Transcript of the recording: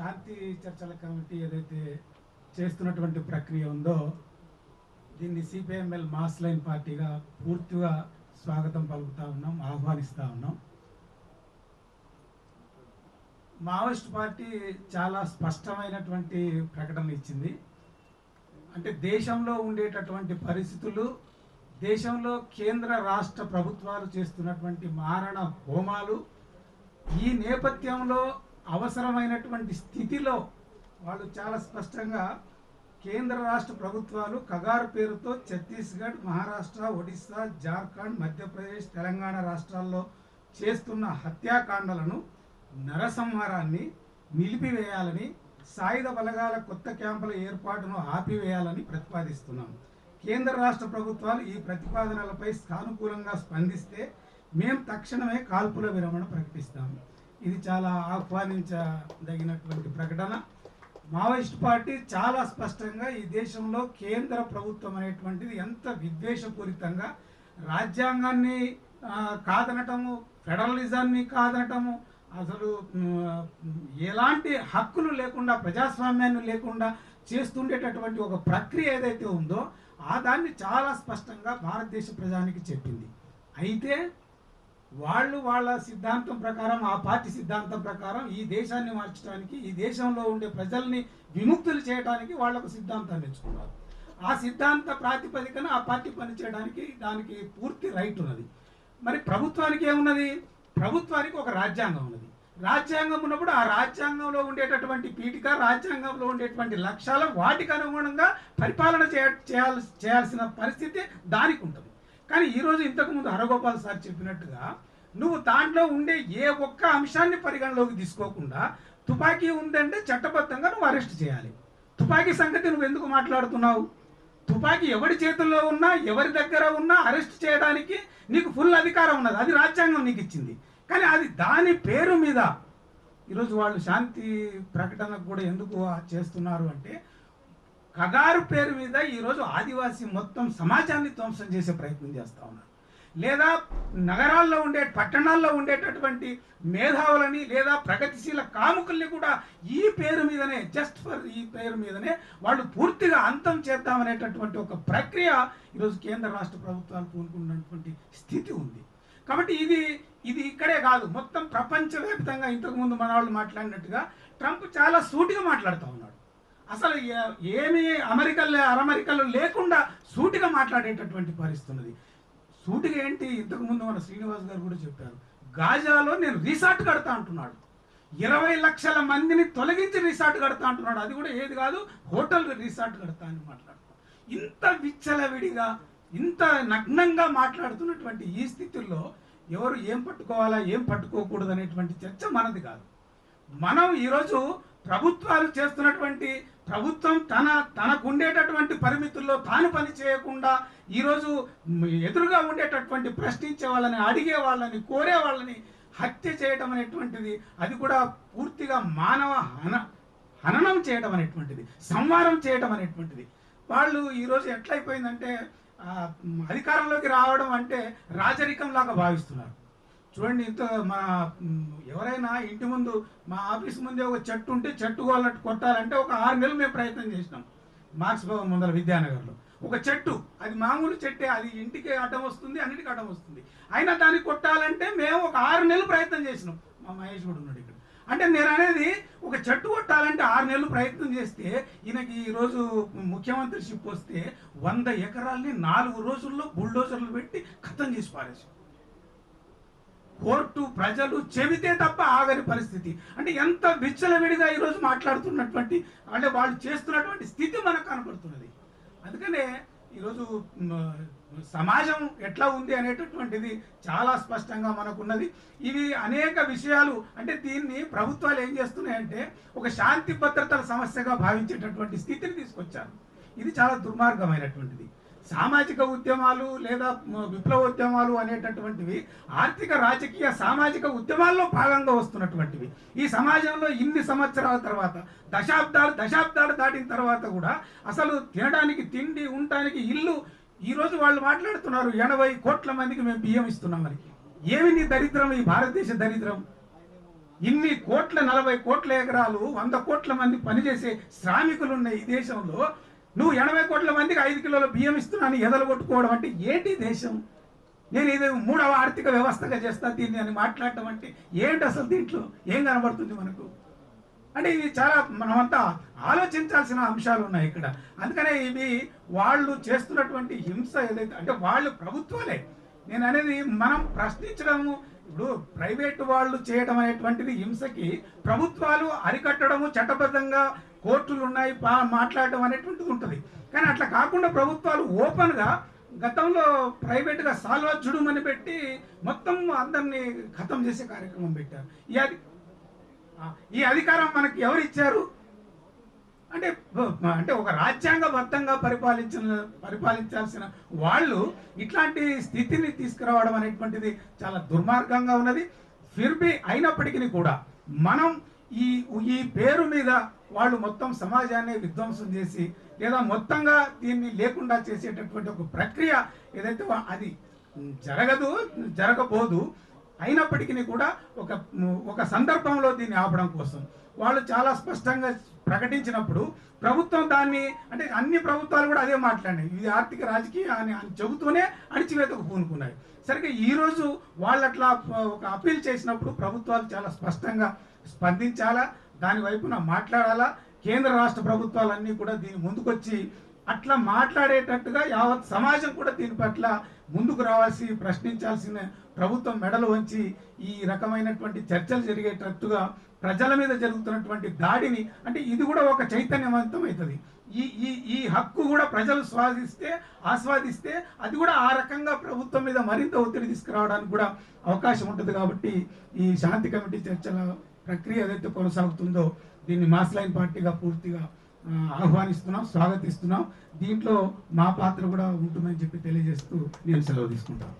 శాంతి చర్చల కమిటీ ఏదైతే చేస్తున్నటువంటి ప్రక్రియ ఉందో దీన్ని సిపిఎంఎల్ మాస్ లైన్ పార్టీగా పూర్తిగా స్వాగతం పలుకుతా ఉన్నాం ఆహ్వానిస్తూ ఉన్నాం. మావోయిస్ట్ పార్టీ చాలా స్పష్టమైనటువంటి ప్రకటన ఇచ్చింది. అంటే దేశంలో ఉండేటటువంటి పరిస్థితులు దేశంలో కేంద్ర రాష్ట్ర ప్రభుత్వాలు చేస్తున్నటువంటి మారణ హోమాలు ఈ నేపథ్యంలో అవసరమైనటువంటి స్థితిలో వాళ్ళు చాలా స్పష్టంగా కేంద్ర రాష్ట్ర ప్రభుత్వాలు కగారు పేరుతో ఛత్తీస్గఢ్ మహారాష్ట్ర ఒడిశా జార్ఖండ్ మధ్యప్రదేశ్ తెలంగాణ రాష్ట్రాల్లో చేస్తున్న హత్యాకాండలను నరసంహారాన్ని నిలిపివేయాలని సాయుధ బలగాల కొత్త క్యాంపుల ఏర్పాటును ఆపివేయాలని ప్రతిపాదిస్తున్నాం. కేంద్ర రాష్ట్ర ప్రభుత్వాలు ఈ ప్రతిపాదనలపై సానుకూలంగా స్పందిస్తే మేము తక్షణమే కాల్పుల విరమణ ప్రకటిస్తాము ఇది చాలా ఆహ్వానించదగినటువంటి ప్రకటన. మావోయిస్ట్ పార్టీ చాలా స్పష్టంగా ఈ దేశంలో కేంద్ర ప్రభుత్వం అనేటువంటిది ఎంత విద్వేషపూరితంగా రాజ్యాంగాన్ని కాదనటము ఫెడరలిజాన్ని కాదనటము అసలు ఎలాంటి హక్కులు లేకుండా ప్రజాస్వామ్యాన్ని లేకుండా చేస్తుండేటటువంటి ఒక ప్రక్రియ ఏదైతే ఉందో ఆ దాన్ని చాలా స్పష్టంగా భారతదేశ ప్రజానికి చెప్పింది. అయితే వాళ్ళు వాళ్ళ సిద్ధాంతం ప్రకారం ఆ పార్టీ సిద్ధాంతం ప్రకారం ఈ దేశాన్ని మార్చడానికి ఈ దేశంలో ఉండే ప్రజల్ని విముక్తులు చేయడానికి వాళ్ళకు ఒక సిద్ధాంతాన్ని ఎంచుకున్నారు. ఆ సిద్ధాంత ప్రాతిపదికన ఆ పార్టీ పనిచేయడానికి దానికి పూర్తి రైట్ ఉన్నది. మరి ప్రభుత్వానికి ఏమున్నది? ప్రభుత్వానికి ఒక రాజ్యాంగం ఉన్నది. రాజ్యాంగం ఉన్నప్పుడు ఆ రాజ్యాంగంలో ఉండేటటువంటి పీఠిక రాజ్యాంగంలో ఉండేటువంటి లక్ష్యాలు వాటికి అనుగుణంగా పరిపాలన చేయ చేయాల్సి చేయాల్సిన పరిస్థితి దానికి ఉంటుంది. కానీ ఈరోజు ఇంతకుముందు హరగోపాల్ సార్ చెప్పినట్టుగా నువ్వు దాంట్లో ఉండే ఏ ఒక్క అంశాన్ని పరిగణలోకి తీసుకోకుండా తుపాకీ ఉందంటే చట్టబద్ధంగా నువ్వు అరెస్ట్ చేయాలి. తుపాకీ సంగతి నువ్వు ఎందుకు మాట్లాడుతున్నావు? తుపాకీ ఎవరి చేతుల్లో ఉన్నా ఎవరి దగ్గర ఉన్నా అరెస్ట్ చేయడానికి నీకు ఫుల్ అధికారం ఉన్నది. అది రాజ్యాంగం నీకు ఇచ్చింది. కానీ అది దాని పేరు మీద ఈరోజు వాళ్ళు శాంతి ప్రకటనకు కూడా ఎందుకు చేస్తున్నారు అంటే కగారు పేరు మీద ఈరోజు ఆదివాసీ మొత్తం సమాజాన్ని ధ్వంసం చేసే ప్రయత్నం చేస్తూ ఉన్నారు. లేదా నగరాల్లో ఉండే పట్టణాల్లో ఉండేటటువంటి మేధావులని లేదా ప్రగతిశీల కాముకుల్ని కూడా ఈ పేరు మీదనే జస్ట్ ఫర్ ఈ పేరు మీదనే వాళ్ళు పూర్తిగా అంతం చేద్దామనేటటువంటి ఒక ప్రక్రియ ఈరోజు కేంద్ర రాష్ట్ర ప్రభుత్వాలు పూనుకున్నటువంటి స్థితి ఉంది. కాబట్టి ఇది ఇది ఇక్కడే కాదు మొత్తం ప్రపంచవ్యాప్తంగా ఇంతకుముందు మన వాళ్ళు మాట్లాడినట్టుగా ట్రంప్ చాలా సూటిగా మాట్లాడుతూ ఉన్నాడు. అసలు ఏమీ అమెరికల్లో అరమరికల్లో లేకుండా సూటిగా మాట్లాడేటటువంటి పరిస్థితి ఉన్నది. సూటిగా ఏంటి? ఇంతకుముందు మన శ్రీనివాస్ గారు కూడా చెప్పారు. గాజాలో నేను రిసార్ట్ కడతా అంటున్నాడు. ఇరవై లక్షల మందిని తొలగించి రిసార్ట్ కడతా అంటున్నాడు. అది కూడా ఏది కాదు హోటల్ రిసార్ట్ కడతా అని మాట్లాడుతున్నాడు. ఇంత విచ్చలవిడిగా ఇంత నగ్నంగా మాట్లాడుతున్నటువంటి ఈ స్థితిలో ఎవరు ఏం పట్టుకోవాలా ఏం పట్టుకోకూడదు అనేటువంటి చర్చ మనది కాదు. మనం ఈరోజు ప్రభుత్వాలు చేస్తున్నటువంటి ప్రభుత్వం తన తనకు ఉండేటటువంటి పరిమితుల్లో తాను పని చేయకుండా ఈరోజు ఎదురుగా ఉండేటటువంటి ప్రశ్నించే వాళ్ళని అడిగే వాళ్ళని కోరే వాళ్ళని హత్య చేయడం అనేటువంటిది అది కూడా పూర్తిగా మానవ హన హననం చేయడం అనేటువంటిది సంహారం చేయడం అనేటువంటిది. వాళ్ళు ఈరోజు ఎట్లయిపోయిందంటే అధికారంలోకి రావడం అంటే రాజరికం లాగా భావిస్తున్నారు. చూడండి ఇంత మా ఎవరైనా ఇంటి ముందు మా ఆఫీస్ ముందే ఒక చెట్టు ఉంటే చెట్టు వాళ్ళట్టు కొట్టాలంటే ఒక ఆరు నెలలు మేము ప్రయత్నం చేసినాం మార్క్స్ భవన్ ముందర విద్యానగర్లో. ఒక చెట్టు అది మామూలు చెట్టే అది ఇంటికి అడ్డం వస్తుంది అన్నిటికీ అడ్డం వస్తుంది. అయినా దాన్ని కొట్టాలంటే మేము ఒక ఆరు నెలలు ప్రయత్నం చేసినాం. మా మహేష్ కూడా ఉన్నాడు ఇక్కడ. అంటే నేను అనేది ఒక చెట్టు కొట్టాలంటే ఆరు నెలలు ప్రయత్నం చేస్తే ఈయనకి ఈరోజు ముఖ్యమంత్రి షిప్ వస్తే వంద ఎకరాల్ని నాలుగు రోజుల్లో బుల్డోజర్లు పెట్టి ఖతం చేసి పారేసాం. కోర్టు ప్రజలు చెబితే తప్ప ఆగని పరిస్థితి. అంటే ఎంత విచ్చలవిడిగా ఈరోజు మాట్లాడుతున్నటువంటి అంటే వాళ్ళు చేస్తున్నటువంటి స్థితి మనకు కనపడుతున్నది. అందుకనే ఈరోజు సమాజం ఎట్లా ఉంది అనేటటువంటిది చాలా స్పష్టంగా మనకున్నది. ఇవి అనేక విషయాలు అంటే దీన్ని ప్రభుత్వాలు ఏం చేస్తున్నాయంటే ఒక శాంతి భద్రతల సమస్యగా భావించేటటువంటి స్థితిని తీసుకొచ్చారు. ఇది చాలా దుర్మార్గమైనటువంటిది. సామాజిక ఉద్యమాలు లేదా విప్లవ ఉద్యమాలు అనేటటువంటివి ఆర్థిక రాజకీయ సామాజిక ఉద్యమాల్లో భాగంగా వస్తున్నటువంటివి. ఈ సమాజంలో ఇన్ని సంవత్సరాల తర్వాత దశాబ్దాలు దశాబ్దాలు దాటిన తర్వాత కూడా అసలు తినడానికి తిండి ఉండటానికి ఇల్లు ఈరోజు వాళ్ళు మాట్లాడుతున్నారు ఎనభై కోట్ల మందికి మేము బియ్యం ఇస్తున్నామని ఏమి నీ దరిద్రం ఈ భారతదేశ దరిద్రం? ఇన్ని కోట్ల నలభై కోట్ల ఎకరాలు వంద కోట్ల మంది పనిచేసే శ్రామికులు ఉన్న ఈ దేశంలో నువ్వు ఎనభై కోట్ల మందికి ఐదు కిలోల బియ్యం ఇస్తున్నాను ఎదలు కొట్టుకోవడం అంటే ఏంటి దేశం? నేను ఇది మూడవ ఆర్థిక వ్యవస్థగా చేస్తా దీన్ని అని మాట్లాడటం అంటే ఏంటి అసలు దీంట్లో? ఏం కనబడుతుంది మనకు? అంటే ఇవి చాలా మనమంతా ఆలోచించాల్సిన అంశాలు ఉన్నాయి ఇక్కడ. అందుకనే ఇవి వాళ్ళు చేస్తున్నటువంటి హింస ఏదైతే అంటే వాళ్ళు ప్రభుత్వాలే. నేను అనేది మనం ప్రశ్నించడము ఇప్పుడు ప్రైవేటు వాళ్ళు చేయడం అనేటువంటిది హింసకి ప్రభుత్వాలు అరికట్టడము చట్టబద్ధంగా కోర్టులు ఉన్నాయి పా- మాట్లాడడం అనేటువంటిది ఉంటుంది. కానీ అట్లా కాకుండా ప్రభుత్వాలు ఓపెన్గా గతంలో ప్రైవేట్గా సాల్వా జుడుమని పెట్టి మొత్తం అందరినీ ఖతం చేసే కార్యక్రమం పెట్టారు. ఈ ఈ అధికారం మనకి ఎవరు ఇచ్చారు అంటే అంటే ఒక రాజ్యాంగబద్ధంగా పరిపాలించిన పరిపాలించాల్సిన వాళ్ళు ఇట్లాంటి స్థితిని తీసుకురావడం అనేటువంటిది చాలా దుర్మార్గంగా ఉన్నది. ఫిర్బి అయినప్పటికీ కూడా మనం ఈ ఈ పేరు మీద వాళ్ళు మొత్తం సమాజాన్ని విధ్వంసం చేసి లేదా మొత్తంగా దీన్ని లేకుండా చేసేటటువంటి ఒక ప్రక్రియ ఏదైతే అది జరగదు జరగబోదు అయినప్పటికీ కూడా ఒక ఒక సందర్భంలో దీన్ని ఆపడం కోసం. వాళ్ళు చాలా స్పష్టంగా ప్రకటించినప్పుడు ప్రభుత్వం దాన్ని అంటే అన్ని ప్రభుత్వాలు కూడా అదే మాట్లాడినాయి. ఇది ఆర్థిక రాజకీయ అని చెబుతూనే అణిచివేతకు పూనుకున్నాయి. సరిగ్గా ఈ రోజు వాళ్ళు అట్లా ఒక అప్పీల్ చేసినప్పుడు ప్రభుత్వాలు చాలా స్పష్టంగా స్పందించాలా? దాని వైపున మాట్లాడాలా? కేంద్ర రాష్ట్ర ప్రభుత్వాలన్నీ కూడా దీని ముందుకొచ్చి అట్లా మాట్లాడేటట్టుగా యావత్ సమాజం కూడా దీని పట్ల ముందుకు రావాల్సి ప్రశ్నించాల్సిన ప్రభుత్వం మెడలు వంచి ఈ రకమైనటువంటి చర్చలు జరిగేటట్టుగా ప్రజల మీద జరుగుతున్నటువంటి దాడిని అంటే ఇది కూడా ఒక చైతన్యవంతం అవుతుంది. ఈ ఈ ఈ హక్కు కూడా ప్రజలు స్వాదిస్తే ఆస్వాదిస్తే అది కూడా ఆ రకంగా ప్రభుత్వం మీద మరింత ఒత్తిడి తీసుకురావడానికి కూడా అవకాశం ఉంటుంది కాబట్టి ఈ శాంతి కమిటీ చర్చల ప్రక్రియ ఏదైతే కొనసాగుతుందో దీన్ని మాస్ లైన్ పార్టీగా పూర్తిగా ఆహ్వానిస్తున్నాం స్వాగతిస్తున్నాం. దీంట్లో మా పాత్ర కూడా ఉంటుందని చెప్పి తెలియజేస్తూ నేను సెలవు తీసుకుంటాను.